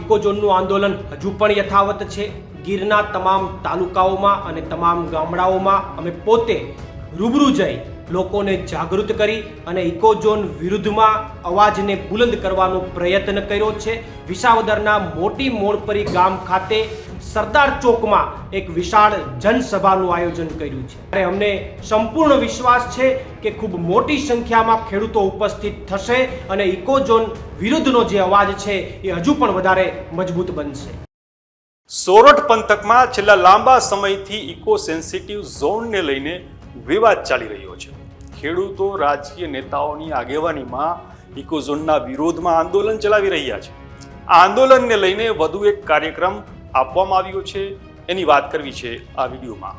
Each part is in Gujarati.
ઇકોઝોનનું આંદોલન હજુ પણ યથાવત છે. ગીરના તમામ તાલુકાઓમાં અને તમામ ગામડાઓમાં અમે પોતે રૂબરૂ જઈ લોકોને જાગૃત કરી અને ઇકોઝોન વિરુદ્ધમાં અવાજને બુલંદ કરવાનો પ્રયત્ન કર્યો છે. વિસાવદરના મોટી મોણપરી ગામ ખાતે સરદાર ચોકમાં એક વિશાળ જનસભાનું આયોજન કર્યું છે. ત્યારે અમને સંપૂર્ણ વિશ્વાસ છે કે ખૂબ મોટી સંખ્યામાં ખેડૂતો ઉપસ્થિત થશે અને ઇકોઝોન વિરુદ્ધનો જે અવાજ છે એ હજુ પણ વધારે મજબૂત બનશે. સોરઠ પંથકમાં છેલ્લા લાંબા સમયથી ઇકો સેન્સિટિવ ઝોનને લઈને વિવાદ ચાલી રહ્યો છે. ખેડૂતો, રાજકીય નેતાઓની આગેવાનીમાં ઇકો ઝોનના વિરોધમાં આંદોલન ચલાવી રહ્યા છે. આ આંદોલનને લઈને વધુ એક કાર્યક્રમ આપવામાં આવ્યો છે એની વાત કરવી છે આ વિડીયોમાં.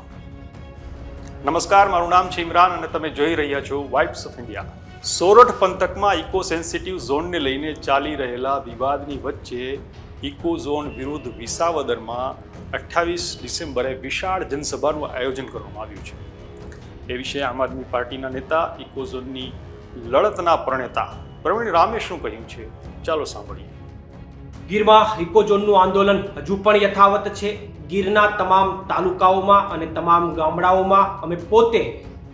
નમસ્કાર, મારું નામ છે ઇમરાન અને તમે જોઈ રહ્યા છો વાઇબ્સ ઓફ ઇન્ડિયા સોરઠ પંથકમાં ઇકો સેન્સિટિવ ઝોનને લઈને ચાલી રહેલા વિવાદની વચ્ચે ઇકો ઝોન વિરુદ્ધ વિસાવદરમાં અઠ્ઠાવીસ ડિસેમ્બરે વિશાળ જનસભાનું આયોજન કરવામાં આવ્યું છે. એ વિશે આમ આદમી પાર્ટીના નેતા ઇકો ઝોનની લડતના પ્રણેતા પ્રવીણ રામે શું કહ્યું છે? ચાલો સાંભળીએ. ગીરમાં ઇકોઝોનનું આંદોલન હજુ પણ યથાવત છે. ગીરના તમામ તાલુકાઓમાં અને તમામ ગામડાઓમાં અમે પોતે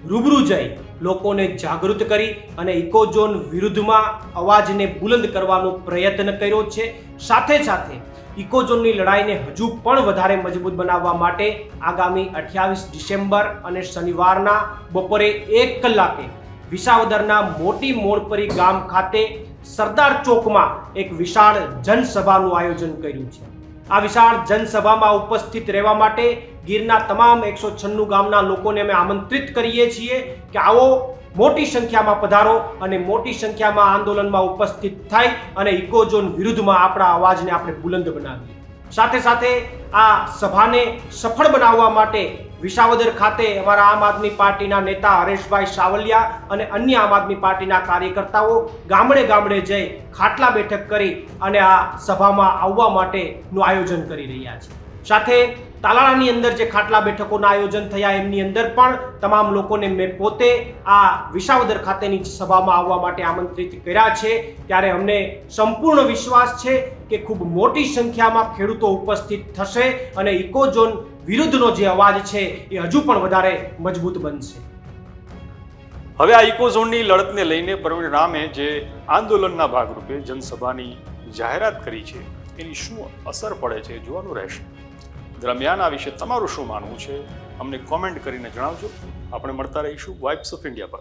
રૂબરૂ જઈ લોકોને જાગૃત કરી અને ઇકોઝોન વિરુદ્ધમાં અવાજને બુલંદ કરવાનો પ્રયત્ન કર્યો છે. સાથે સાથે ઇકોઝોનની લડાઈને હજુ પણ વધારે મજબૂત બનાવવા માટે આગામી અઠ્યાવીસ ડિસેમ્બર અને શનિવારના બપોરે એક કલાકે વિસાવદરના મોટી મોણપરી ગામ ખાતે સરદાર ચોકમાં એક વિશાળ જનસભાનું આયોજન કર્યું છે. આ વિશાળ જનસભામાં ઉપસ્થિત રહેવા માટે ગીરના તમામ એકસો છન્નું ગામના લોકોને અમે આમંત્રિત કરીએ છીએ કે આવો મોટી સંખ્યામાં પધારો અને મોટી સંખ્યામાં આંદોલનમાં ઉપસ્થિત થાય અને ઇકોઝોન વિરુદ્ધમાં આપણા અવાજને આપણે બુલંદ બનાવીએ. સાથે સાથે આ સભાને સફળ બનાવવા માટે વિસાવદર ખાતે અમારા આમ આદમી પાર્ટીના નેતા હરેશભાઈ સાવલિયા અને અન્ય આમ આદમી પાર્ટીના કાર્યકર્તાઓ ગામડે ગામડે જઈ ખાટલા બેઠક કરી અને આ સભામાં આવવા માટેનું આયોજન કરી રહ્યા છે. સાથે તાલાળાની અંદર જે ખાટલા બેઠકોના આયોજન થયા, એમની અંદર પણ તમામ લોકોને મેં પોતે આ વિસાવદર ખાતેની સભામાં આવવા માટે આમંત્રિત કર્યા છે. ત્યારે અમને સંપૂર્ણ વિશ્વાસ છે કે ખૂબ મોટી સંખ્યામાં ખેડૂતો ઉપસ્થિત થશે અને ઇકોઝોન વિરુદ્ધનો જે અવાજ છે એ હજુ પણ વધારે મજબૂત બનશે. હવે આ ઇકોઝોનની લડતને લઈને પ્રવીણ રામે જે આંદોલનના ભાગરૂપે જનસભાની જાહેરાત કરી છે, એની શું અસર પડે છે જોવાનું રહેશે. દરમિયાન આ વિશે તમારું શું માનવું છે? અમને કોમેન્ટ કરીને જણાવજો. આપણે મળતા રહીશું વાઇબ્સ ઓફ ઇન્ડિયા પર.